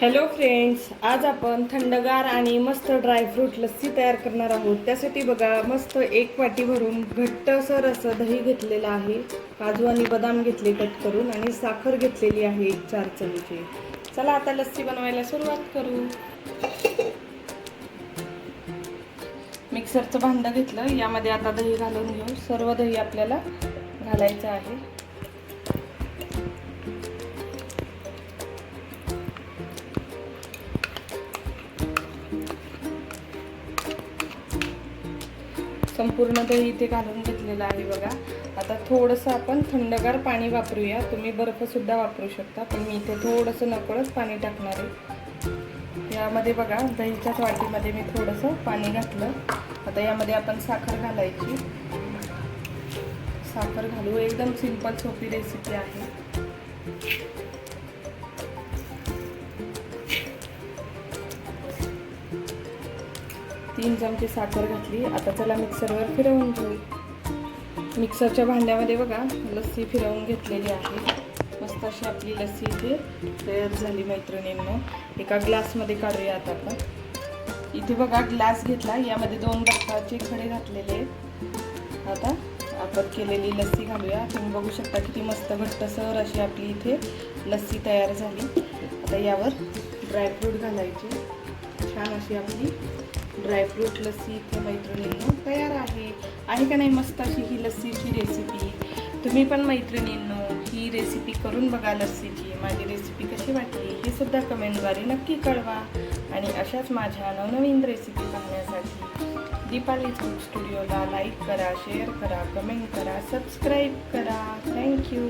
Hello friends आज आपण थंडगार आणि मस्त ड्रायफ्रूट लस्सी तयार करणार आहोत. त्यासाठी बघा मस्त एक वाटी भरून घट्टसर असं दही घेतलेलं आहे. काजू आणि बदाम घेतले कट करून आणि साखर घेतलेली आहे एक चार चमचे. चला आता लस्सी बनवायला सुरुवात करू. मिक्सरचं भांडं घेतलं. यामध्ये आता दही घालून घेऊ. सर्व दही आपल्याला घालायचं आहे. संपूर्ण दही इथे घालून घेतलेलं आहे बघा. आता थोडंसं आपण थंडगार पाणी वापरूया. तुम्ही बर्फसुद्धा वापरू शकता पण मी इथे थोडंसं नकळत पाणी टाकणार आहे. यामध्ये बघा दहीच्याच वाटीमध्ये मी थोडंसं पाणी घातलं. आता यामध्ये आपण साखर घालायची. साखर घालू. एकदम सिंपल सोपी रेसिपी आहे. तीन चमचे साखर घातली. आता चला मिक्सरवर फिरवून घेऊ. मिक्सरच्या भांड्यामध्ये बघा लस्सी फिरवून घेतलेली आहे. मस्त अशी आपली लस्सी इथे तयार झाली मैत्रिणींना. एका ग्लासमध्ये काढूया आता आपण. इथे बघा ग्लास घेतला. यामध्ये दोन बक्काचे खडे घातलेले आहेत. आता आपण केलेली लस्सी घालूया. तुम्ही बघू शकता किती मस्त घट्टसर अशी आपली इथे लस्सी तयार झाली. आता यावर ड्रायफ्रूट घालायचे. छान अशी आपली ड्रायफ्रूट लस्सी इथे मैत्रिणींनो तयार आहे. आहे का नाही मस्त अशी ही लस्सीची रेसिपी तुम्ही पण मैत्रिणींनो ही रेसिपी करून बघा लस्सीची. माझी रेसिपी कशी वाटली हे सुद्धा कमेंटद्वारे नक्की कळवा. आणि अशाच माझ्या नवनवीन रेसिपी पाहण्यासाठी दीपाली फूड स्टुडिओला लाईक करा शेअर करा कमेंट करा सबस्क्राईब करा. Thank you